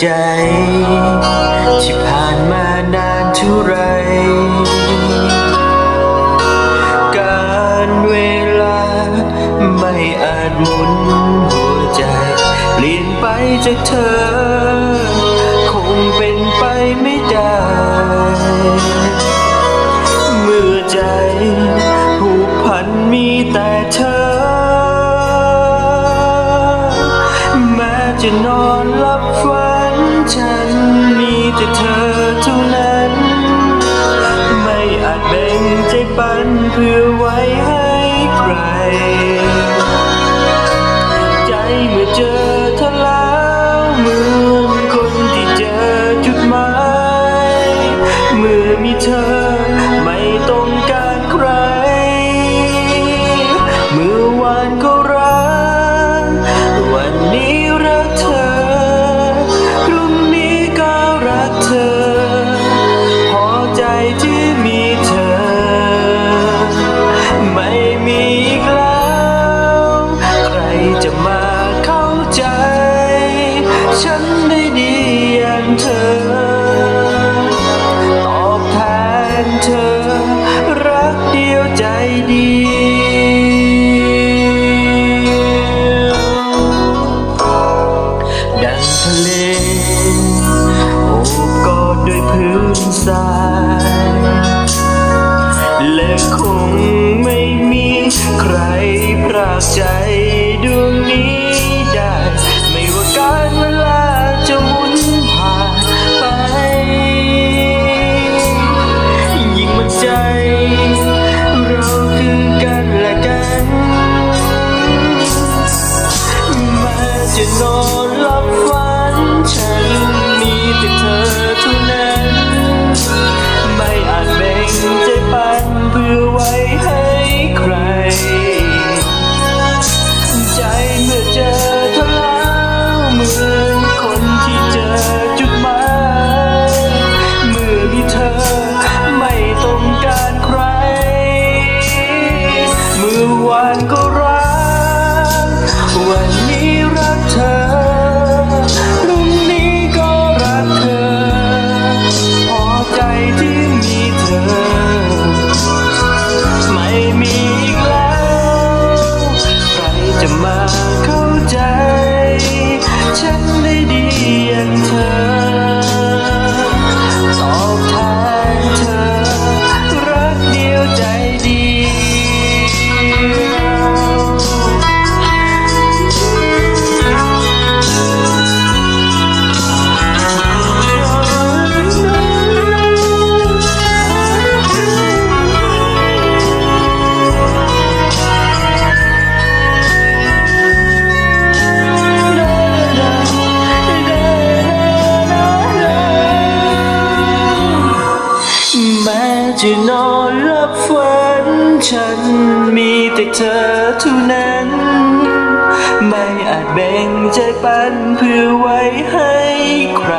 ใจ ที่ผ่านมานานเท่าไร การเวลาไม่อาจหมุนหัวใจ เปลี่ยนไปจากเธอ คงเป็นไปไม่ได้ เมื่อใจผูกพันมีแต่เธอ แม้จะนอนหลับ มีแต่เธอเท่านั้น ไม่อาจแบ่งใจปันเพื่อไว้ให้ใคร ใจเมื่อเจอเธอแล้วเหมือนคนที่เจอจุดหมาย เมื่อมีเธอ คงไม่มีใครพรากใจ น จะนอนรับฝัน ฉันมีแต่เธอเท่านั้น ไม่อาจแบ่งใจปันเพื่อไว้ให้ใคร